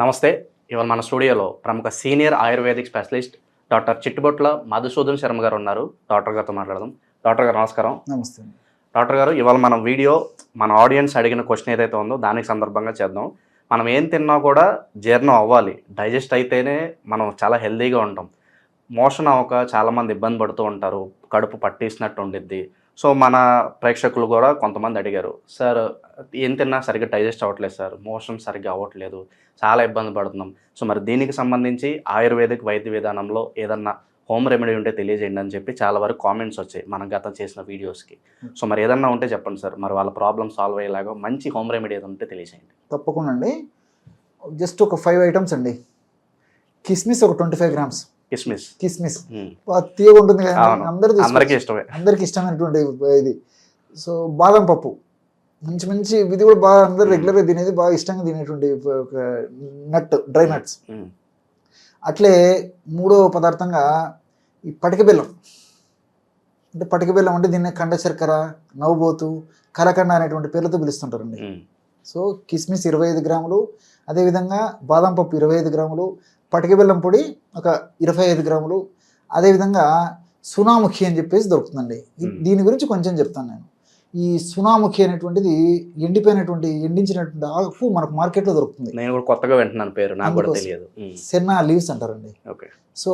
నమస్తే ఇవాళ మన స్టూడియోలో ప్రముఖ senior ayurvedic specialist doctor Chittubotla Madhusudan Sharma garu ఉన్నారు. డాక్టర్ గారితో మాట్లాడదాం. డాక్టర్ గారు నమస్కారం. నమస్తే. డాక్టర్ గారు ఇవాళ మనం వీడియో మన ఆడియన్స్ అడిగిన క్వశ్చన్ ఏదైతే ఉందో దానికి సందర్భంగా చేద్దాం. మనం ఏం తిన్నా కూడా జీర్ణం అవ్వాలి డైజెస్ట్ అయితేనే మనం చాలా హెల్తీగా ఉంటాం. మోషన్ అవ్వక చాలామంది ఇబ్బంది పడుతూ ఉంటారు కడుపు పట్టేసినట్టు ఉండిద్ది సో మన ప్రేక్షకులు కూడా కొంతమంది అడిగారు సార్ ఏం తిన్నా సరిగ్గా డైజెస్ట్ అవ్వట్లేదు సార్ మోషన్ సరిగ్గా అవ్వట్లేదు చాలా ఇబ్బంది పడుతున్నాం. సో మరి దీనికి సంబంధించి ఆయుర్వేదిక్ వైద్య విధానంలో ఏదన్నా హోమ్ రెమెడీ ఉంటే తెలియజేయండి అని చెప్పి చాలా వరకు కామెంట్స్ వచ్చాయి మనం గతం చేసిన వీడియోస్కి. సో మరి ఏదన్నా ఉంటే చెప్పండి సార్ మరి వాళ్ళ ప్రాబ్లమ్ సాల్వ్ అయ్యేలాగా మంచి హోమ్ రెమెడీ ఏదో ఉంటే తెలియజేయండి. తప్పకుండా అండి. జస్ట్ ఒక ఫైవ్ ఐటమ్స్ అండి. కిస్మిస్ ఒక ట్వంటీ ఫైవ్ గ్రామ్స్. కిస్మిస్. కిస్మిస్. తీయగా ఉంటుంది కదా అందరికీ ఇష్టమే. అందరికి ఇష్టమైనటువంటి ఇది. సో బాదం పప్పు. మంచి మంచి ఇది కూడా బాగా అందరు. రెగ్యులర్గా తినేది బాగా ఇష్టంగా తినేటువంటి నట్ డ్రై నట్స్. అట్లే మూడో పదార్థంగా ఈ పటిక బెల్లం. అంటే పటిక బెల్లం అంటే దీన్ని కండ శర్కర నవ్వుబోతు కలకండ అనేటువంటి పేర్లతో పిలుస్తుంటారండి. సో కిస్మిస్ ఇరవై ఐదు గ్రాములు అదేవిధంగా బాదం పప్పు ఇరవై ఐదు గ్రాములు పటిక బెల్లం పొడి ఒక ఇరవై ఐదు గ్రాములు. అదేవిధంగా సునాముఖి అని చెప్పేసి దొరుకుతుందండి. దీని గురించి కొంచెం చెప్తాను నేను. ఈ సునాముఖి అనేటువంటిది ఎండిపోయినటువంటి ఎండించినటువంటి ఆకు మనకు మార్కెట్లో దొరుకుతుంది. నేను కూడా కొత్తగా వింటున్నాను పేరు నాకు కూడా. తెలియదు. సెన్నా లీవ్స్ అంటారండి. ఓకే. సో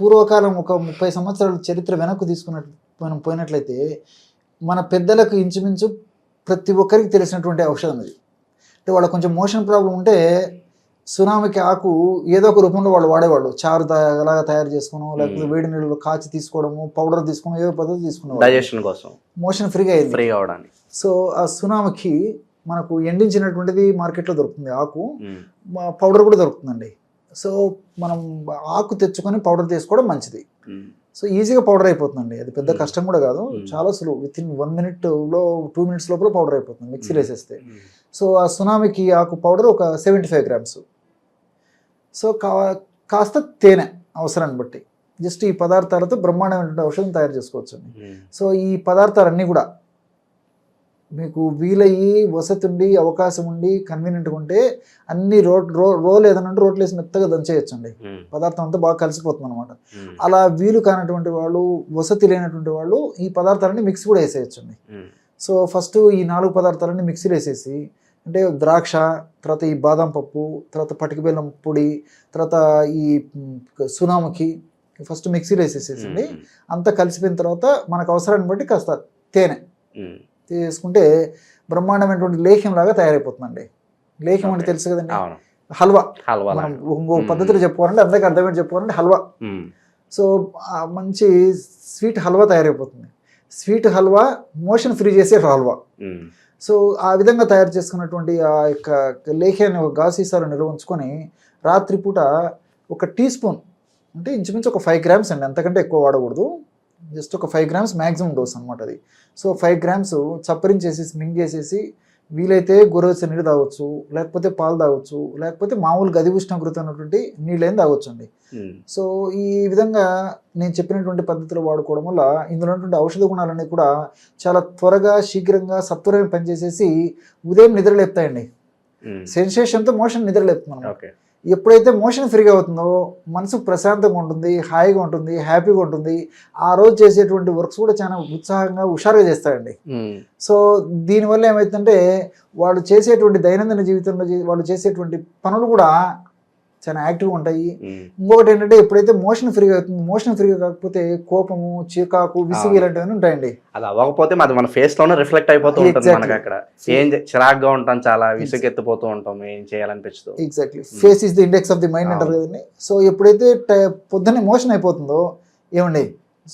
పూర్వకాలం ఒక ముప్పై సంవత్సరాల చరిత్ర వెనక్కు తీసుకున్నట్టు మనం పోయినట్లయితే మన పెద్దలకు ఇంచుమించు ప్రతి ఒక్కరికి తెలిసినటువంటి ఔషధం ఇది వాళ్ళకి కొంచెం మోషన్ ప్రాబ్లం ఉంటే సునామికి ఆకు ఏదో ఒక రూపంలో వాళ్ళు వాడేవాళ్ళు. చారు అలాగా తయారు చేసుకోవడం లేకపోతే. వేడి నీళ్ళు కాచి తీసుకోవడము పౌడర్ తీసుకోవడం ఏదో పద్ధతి తీసుకునేవాళ్ళు. డైజెషన్ కోసం. మోషన్ ఫ్రీగా అయింది. ఫ్రీ అవడానికి. సో ఆ సునామికి మనకు ఎండించినటువంటిది మార్కెట్లో దొరుకుతుంది ఆకు. పౌడర్ కూడా దొరుకుతుందండి. సో మనం ఆకు తెచ్చుకొని పౌడర్ చేసుకోవడం మంచిది. సో ఈజీగా పౌడర్ అయిపోతుందండి అది పెద్ద. కష్టం కూడా కాదు. చాలా సులువు విత్ ఇన్ వన్ మినిట్లో టూ మినిట్స్ లోపల పౌడర్ అయిపోతుంది Hmm. వేసేస్తే. సో ఆ సునామీకి ఆకు పౌడర్ ఒక సెవెంటీ ఫైవ్ గ్రామ్స్ సో కా కాస్త తేనె అవసరాన్ని బట్టి జస్ట్ ఈ పదార్థాలతో బ్రహ్మాండమైనటువంటి ఔషధం తయారు చేసుకోవచ్చు. సో ఈ పదార్థాలన్నీ కూడా మీకు వీలయ్యి వసతి ఉండి అవకాశం ఉండి కన్వీనియంట్గా ఉంటే అన్ని రోడ్ రో రోల్ ఏదైనా ఉంటే రోట్లు వేసి మెత్తగా దంచేయచ్చు అండి మ్మ్. పదార్థం అంతా బాగా కలిసిపోతుంది అనమాట. అలా వీలు కానటువంటి వాళ్ళు వసతి లేనటువంటి వాళ్ళు ఈ పదార్థాలన్నీ మిక్స్ కూడా వేసేయచ్చండి. సో ఫస్ట్ ఈ నాలుగు పదార్థాలన్నీ మిక్సీలో వేసేసి అంటే ద్రాక్ష తర్వాత ఈ బాదం పప్పు తర్వాత పటిక బెల్లం పొడి తర్వాత ఈ మ్, సునాముకి ఫస్ట్ మిక్సీలో వేసేసేసండి మ్మ్. అంతా కలిసిపోయిన తర్వాత మనకు అవసరాన్ని బట్టి కాస్త తేనె. తీసుకుంటే బ్రహ్మాండమైనటువంటి లేహ్యం లాగా తయారైపోతుందండి లేహ్యం అంటే. తెలుసు కదండి హల్వా హల్వా. ఇంకో. పద్ధతిలో చెప్పుకోవాలంటే అందరికీ అర్థమైనట్టు చెప్పుకోవాలంటే హల్వా. సో మంచి స్వీట్ హల్వా తయారైపోతుంది స్వీట్ హల్వా మోషన్ ఫ్రీ చేసే హల్వా. సో ఆ విధంగా తయారు చేసుకున్నటువంటి ఆ యొక్క లేఖ్యాన్ని ఒక గాజు సీసాలో నిల్వ ఉంచుకొని రాత్రిపూట ఒక టీ స్పూన్ అంటే ఇంచుమించు ఒక ఫైవ్ గ్రామ్స్ అండి అంతకంటే ఎక్కువ వాడకూడదు జస్ట్ ఒక ఫైవ్ గ్రామ్స్ మ్యాక్సిమం డోస్ అనమాట అది సో ఫైవ్ గ్రామ్స్ చప్పరించేసేసి మింగేసేసి వీలైతే గొరవచ్చ నీళ్ళు తాగొచ్చు లేకపోతే పాలు తాగొచ్చు లేకపోతే మామూలు గది ఉష్ణోగ్రత ఉన్నటువంటి నీళ్ళైనా తాగొచ్చు అండి. సో ఈ విధంగా నేను చెప్పినటువంటి పద్ధతిలో వాడుకోవడం వల్ల ఇందులో ఉన్నటువంటి ఔషధ గుణాలన్నీ కూడా చాలా త్వరగా శీఘ్రంగా సత్వరమే పనిచేసేసి ఉదయం నిద్రలేపుతాయండి మ్మ్. సెన్సేషన్తో మోషన్ నిద్రలేపుతుంది అన్నమాట. ఎప్పుడైతే మోషన్ ఫ్రీగా అవుతుందో మనసు ప్రశాంతంగా ఉంటుంది హాయిగా ఉంటుంది హ్యాపీగా ఉంటుంది ఆ రోజు చేసేటువంటి వర్క్స్ కూడా చాలా ఉత్సాహంగా హుషారుగా చేస్తాయండి మ్మ్. సో దీనివల్ల ఏమవుతుందంటే వాళ్ళు చేసేటువంటి దైనందిన జీవితంలో వాళ్ళు చేసేటువంటి పనులు కూడా చాలా యాక్టివ్గా ఉంటాయి. ఇంకొకటి ఏంటంటే ఎప్పుడైతే మోషన్ ఫ్రీగా అవుతుంది మోషన్ ఫ్రీగా కాకపోతే కోపము చికాకు విసుగు. ఇలాంటివన్నీ ఉంటాయండి. అది అవ్వకపోతే మాది మన ఫేస్లోనే రిఫ్లెక్ట్ అయిపోతూ ఉంటుంది. మనకి అక్కడ ఏం చిరాగ్గా ఉంటాం చాలా విసుగెత్తిపోతూ ఉంటాం ఏం చేయాలనిపించదు. Exactly face is the index of the mind అంటారు కదండి. సో ఎప్పుడైతే పొద్దున్నే మోషన్ అయిపోతుందో ఏమండి?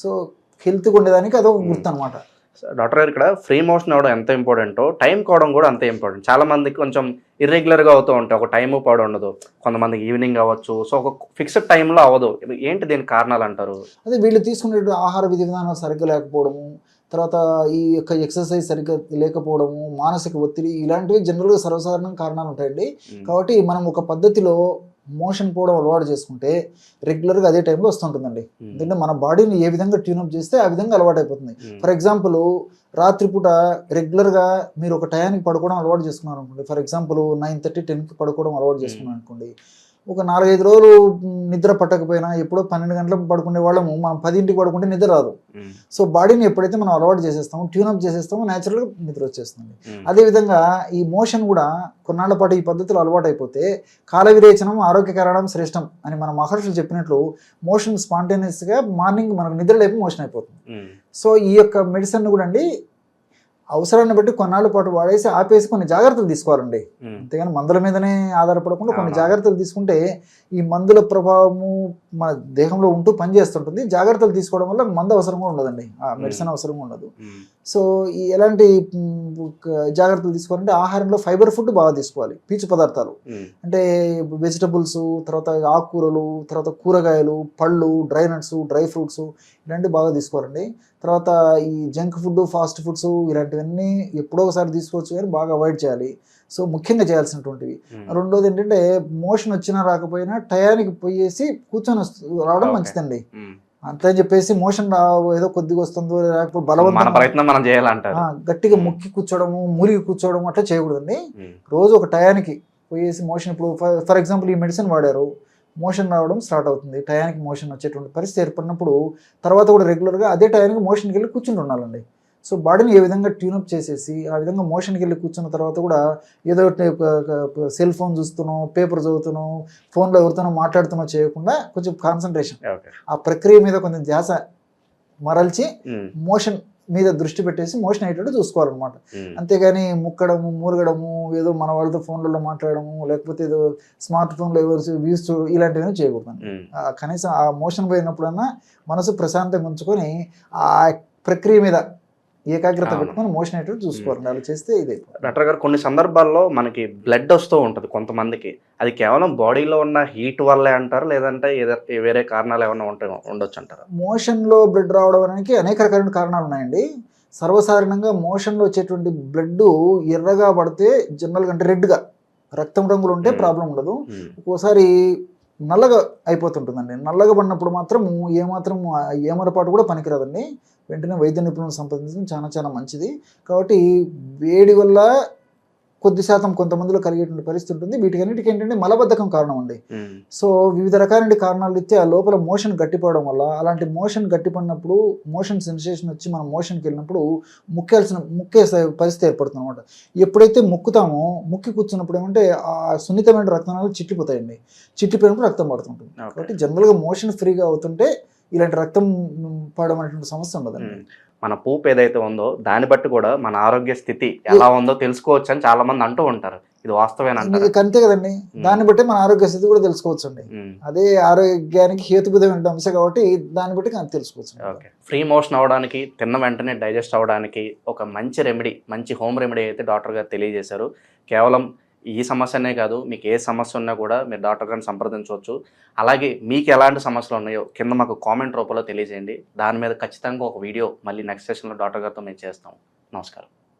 సో హెల్త్గా ఉండేదానికి అదొక. గుర్తు అనమాట డాక్టర్ గారు ఇక్కడ ఫ్రీ మోషన్ అవ్వడం ఎంత ఇంపార్టెంటో టైం కోవడం కూడా అంతే ఇంపార్టెంట్. చాలా మందికి కొంచెం irregular గా అవుతూ ఉంటాయి. ఒక టైం పౌడ ఉండదు. కొంతమందికి ఈవినింగ్ అవ్వచ్చు. సో ఒక ఫిక్స్డ్ టైంలో అవ్వదు. ఏంటి దీనికి కారణాలు అంటారు అదే వీళ్ళు తీసుకునే ఆహార విధి విధానం సరిగ్గా లేకపోవడము తర్వాత ఈ యొక్క ఎక్సర్సైజ్ సరిగ్గా లేకపోవడము మానసిక ఒత్తిడి ఇలాంటివి జనరల్గా సర్వసాధారణ కారణాలు ఉంటాయండి. మ్మ్. కాబట్టి మనం ఒక పద్ధతిలో మోషన్ పోవడం అలవాటు చేసుకుంటే రెగ్యులర్గా అదే టైంలో వస్తుంటుందండి. ఎందుకంటే మన బాడీని ఏ విధంగా ట్యూనప్ చేస్తే ఆ విధంగా అలవాటు అయిపోతుంది ఫర్ ఎగ్జాంపుల్ రాత్రిపూట రెగ్యులర్గా మీరు ఒక టయానికి పడుకోవడం అలవాటు చేసుకున్నారు అనుకోండి ఫర్ ఎగ్జాంపుల్ నైన్ థర్టీ టెన్కి పడుకోవడం అలవాటు చేసుకున్నాను అనుకోండి ఒక నాలుగైదు రోజులు నిద్ర పట్టకపోయినా ఎప్పుడో పన్నెండు గంటలకు పడుకునే వాళ్ళము. మనం పదింటికి పడుకుంటే నిద్ర రాదు. సో బాడీని ఎప్పుడైతే మనం అలవాటు చేసేస్తామో ట్యూనప్ చేసేస్తామో న్యాచురల్గా నిద్ర వచ్చేస్తుంది. అదేవిధంగా ఈ మోషన్ కూడా కొన్నాళ్ళ పాటు ఈ పద్ధతిలో అలవాటు అయిపోతే కాల విరేచనం ఆరోగ్యకరణం శ్రేష్టం అని మన మహర్షులు చెప్పినట్లు మోషన్ స్పాంటేనియస్గా మార్నింగ్ మనకు నిద్ర లేపి మోషన్ అయిపోతుంది. సో ఈ యొక్క మెడిసిన్ కూడా అండి అవసరాన్ని బట్టి కొన్నాళ్ళ పాటు వాడేసి ఆపేసి కొన్ని జాగ్రత్తలు తీసుకోవాలండి. అంతేగాని మందుల మీదనే ఆధారపడకుండా కొన్ని. జాగ్రత్తలు తీసుకుంటే ఈ మందుల ప్రభావము మన దేహంలో ఉంటూ పనిచేస్తుంటుంది. జాగ్రత్తలు తీసుకోవడం వల్ల మందు అవసరం కూడా ఉండదండి. ఆ మెడిసిన్ అవసరం ఉండదు. సో ఈ ఎలాంటి జాగ్రత్తలు తీసుకోవాలంటే ఆహారంలో ఫైబర్ ఫుడ్ బాగా తీసుకోవాలి. పీచు పదార్థాలు. అంటే వెజిటబుల్స్ తర్వాత ఆకుకూరలు తర్వాత కూరగాయలు పళ్ళు డ్రై నట్స్ డ్రై ఫ్రూట్స్ ఇలాంటివి బాగా తీసుకోవాలండి. తర్వాత ఈ జంక్ ఫుడ్ ఫాస్ట్ ఫుడ్స్ ఇలాంటివన్నీ ఎప్పుడో ఒకసారి తీసుకోవచ్చు కానీ బాగా అవాయిడ్ చేయాలి. సో ముఖ్యంగా చేయాల్సినటువంటివి. రెండోది ఏంటంటే మోషన్ వచ్చినా రాకపోయినా టయానికి పోయేసి కూర్చొని రావడం. మంచిదండి. అంతే అని చెప్పేసి మోషన్ ఏదో కొద్దిగా వస్తుందో లేకపోతే మన బలవంతంగా ప్రయత్నం మనం చేయాలంటారు. గట్టిగా. ముక్కి కూర్చోవడము మురిగి కూర్చోవడం అట్లా చేయకూడదండి. రోజు ఒక టయానికి పోయేసి మోషన్ ఇప్పుడు ఫర్ ఎగ్జాంపుల్ ఈ మెడిసిన్ వాడారు. మోషన్ రావడం స్టార్ట్ అవుతుంది. టయానికి మోషన్ వచ్చేటువంటి పరిస్థితి ఏర్పడినప్పుడు తర్వాత కూడా రెగ్యులర్గా అదే టయానికి మోషన్కి వెళ్ళి కూర్చుని ఉండాలండి. సో బాడీని ఏ విధంగా ట్యూనప్ చేసేసి ఆ విధంగా మోషన్కి వెళ్ళి కూర్చున్న తర్వాత కూడా ఏదో సెల్ ఫోన్ చూస్తున్నాం పేపర్ చదువుతున్నాం ఫోన్లో ఎవరితోనో మాట్లాడుతున్నో చేయకుండా కొంచెం కాన్సన్ట్రేషన్. ఆ ప్రక్రియ మీద కొంచెం ధ్యాస మరల్చి మోషన్ మీద దృష్టి పెట్టేసి మోషన్ అయ్యేటట్టు చూసుకోవాలన్నమాట. అంతేగాని ముక్కడము మూరగడము ఏదో మన వాళ్ళతో ఫోన్లలో మాట్లాడము లేకపోతే ఏదో స్మార్ట్ ఫోన్లో ఎవరు వ్యూస్ ఇలాంటివన్నీ చేయకూడదు కనీసం ఆ మోషన్ పోయినప్పుడన్నా మనసు ప్రశాంతంగా ఉంచుకొని ఆ ప్రక్రియ మీద ఏకాగ్రత. పెట్టుకొని మోషన్ అయ్యేటట్టు చూసుకోవాలి అలా చేస్తే ఇదే డాక్టర్ గారు కొన్ని సందర్భాల్లో మనకి బ్లడ్ వస్తూ ఉంటుంది కొంతమందికి. అది కేవలం బాడీలో ఉన్న హీట్ వల్లే అంటారు? లేదంటే వేరే కారణాలు ఏమైనా ఉంటాయి ఉండొచ్చు అంటారు? మోషన్లో బ్లడ్ రావడం అనేది అనేక రకాలైన కారణాలు ఉన్నాయండి. సర్వసాధారణంగా మోషన్లో వచ్చేటువంటి బ్లడ్ ఎర్రగా పడితే జనరల్గా అంటే రెడ్గా రక్తం రంగులు ఉంటే. ప్రాబ్లం ఉండదు. ఒక్కోసారి నల్లగా అయిపోతుంటుందండి. నల్లగా పడినప్పుడు మాత్రం ఏమాత్రం ఏమరపాటు కూడా పనికిరాదండి. వెంటనే వైద్య నిపుణులను సంప్రదించడం చాలా చాలా మంచిది. కాబట్టి వేడి వల్ల కొద్ది శాతం కొంతమందిలో కలిగేటువంటి పరిస్థితి ఉంటుంది. వీటికన్నిటికీ ఏంటంటే మలబద్ధకం కారణం అండి సో వివిధ రకాలైన కారణాలు ఇస్తే ఆ లోపల మోషన్ గట్టిపడడం వల్ల అలాంటి మోషన్ గట్టిపడినప్పుడు మోషన్ సెన్సేషన్ వచ్చి మనం మోషన్కి వెళ్ళినప్పుడు ముక్కేయాల్సిన ముక్కే పరిస్థితి ఏర్పడుతుంది అనమాట ఎప్పుడైతే ముక్కుతామో ముక్కి కూర్చున్నప్పుడు ఏమంటే ఆ సున్నితమైన రక్తనాలు చిట్లిపోతాయండి. చిట్లిపోయినప్పుడు రక్తం పడుతుంటుంది. కాబట్టి జనరల్గా మోషన్ ఫ్రీగా అవుతుంటే ఇలాంటి రక్తం పడడం అనేటువంటి సమస్య ఉండదండి. మన పూపు ఏదైతే ఉందో దాన్ని బట్టి కూడా మన ఆరోగ్య స్థితి ఎలా ఉందో తెలుసుకోవచ్చు అని చాలా మంది అంటూ ఉంటారు. ఇది వాస్తవేనంటారు ఇది అంతే కదండి. దాన్ని బట్టి మన ఆరోగ్య స్థితి కూడా తెలుసుకోవచ్చు అండి అదే ఆరోగ్యానికి హేతుబద్ధమైన అంశం కాబట్టి దాన్ని బట్టి తెలుసుకోవచ్చు ఫ్రీ మోషన్ అవ్వడానికి తిన్న వెంటనే డైజెస్ట్ అవ్వడానికి ఒక మంచి రెమెడీ మంచి హోమ్ రెమెడీ అయితే డాక్టర్ గారు తెలియజేశారు. కేవలం ఈ సమస్యనే కాదు మీకు ఏ సమస్య ఉన్నా కూడా మీరు డాక్టర్ గారిని సంప్రదించవచ్చు. అలాగే మీకు ఎలాంటి సమస్యలు ఉన్నాయో కింద మాకు కామెంట్ రూపంలో తెలియజేయండి. దాని మీద ఖచ్చితంగా ఒక వీడియో మళ్ళీ నెక్స్ట్ సెషన్లో డాక్టర్ గారితో మేము చేస్తాం. నమస్కారం.